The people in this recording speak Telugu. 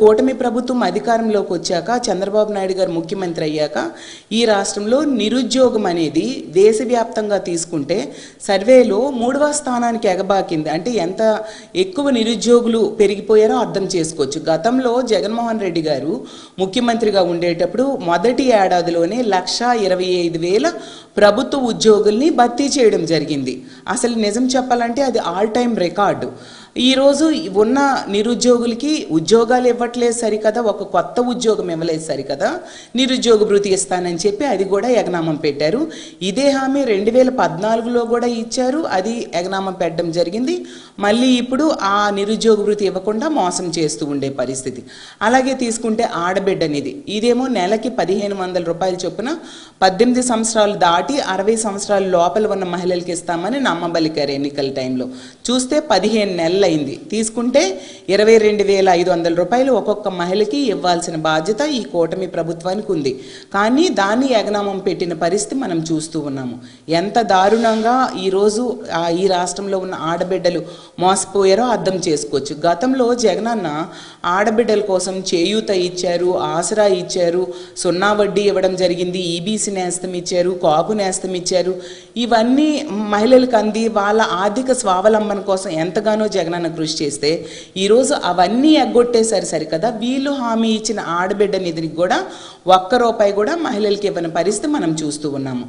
కూటమి ప్రభుత్వం అధికారంలోకి వచ్చాక చంద్రబాబు నాయుడు గారు ముఖ్యమంత్రి అయ్యాక ఈ రాష్ట్రంలో నిరుద్యోగం అనేది దేశవ్యాప్తంగా తీసుకుంటే సర్వేలో మూడవ స్థానానికి ఎగబాకింది. అంటే ఎంత ఎక్కువ నిరుద్యోగులు పెరిగిపోయారో అర్థం చేసుకోవచ్చు. గతంలో జగన్మోహన్ రెడ్డి గారు ముఖ్యమంత్రిగా ఉండేటప్పుడు మొదటి ఏడాదిలోనే లక్ష ఇరవై ఐదు వేల ప్రభుత్వ ఉద్యోగుల్ని భర్తీ చేయడం జరిగింది. అసలు నిజం చెప్పాలంటే అది ఆల్ టైమ్ రికార్డు. ఈరోజు ఉన్న నిరుద్యోగులకి ఉద్యోగాలు ఇవ్వట్లేదు సరికదా ఒక కొత్త ఉద్యోగం ఇవ్వలేదు సరికదా. నిరుద్యోగ భృతి ఇస్తానని చెప్పి అది కూడా ఎగనామం పెట్టారు. ఇదే హామీ రెండు వేల పద్నాలుగులో కూడా ఇచ్చారు. అది ఎగనామం పెట్టడం జరిగింది. మళ్ళీ ఇప్పుడు ఆ నిరుద్యోగ భృతి ఇవ్వకుండా మోసం చేస్తూ ఉండే పరిస్థితి. అలాగే తీసుకుంటే ఆడబిడ్డ అనేది ఇదేమో నెలకి పదిహేను వందల రూపాయల చొప్పున పద్దెనిమిది సంవత్సరాలు దాటి అరవై సంవత్సరాల లోపల ఉన్న మహిళలకి ఇస్తామని నమ్మబలికారు ఎన్నికల టైంలో. చూస్తే పదిహేను నెలలు అయింది తీసుకుంటే ఇరవై రెండు వేల ఐదు వందల రూపాయలు ఒక్కొక్క మహిళకి ఇవ్వాల్సిన బాధ్యత ఈ కూటమి ప్రభుత్వానికి ఉంది. కానీ దాన్ని ఎగనామం పెట్టిన పరిస్థితి మనం చూస్తూ ఉన్నాము. ఎంత దారుణంగా ఈరోజు ఈ రాష్ట్రంలో ఉన్న ఆడబిడ్డలు మోసపోయారో అర్థం చేసుకోవచ్చు. గతంలో జగనన్న ఆడబిడ్డల కోసం చేయూత ఇచ్చారు ఆసరా ఇచ్చారు సున్నా వడ్డీ ఇవ్వడం జరిగింది ఈబీసీ నేస్తం ఇచ్చారు కాపు నేస్తం ఇచ్చారు. ఇవన్నీ మహిళలకు అంది వాళ్ళ ఆర్థిక స్వావలంబన కోసం ఎంతగానో జగన్ జగనన్న కృషి చేస్తే ఈరోజు అవన్నీ ఎగ్గొట్టేశారు సరికదా. వీళ్ళు హామీ ఇచ్చిన ఆడబిడ్డ నిధికి కూడా ఒక్క రూపాయి కూడా మహిళలకి ఇవ్వని పరిస్థితి మనం చూస్తూ ఉన్నాము.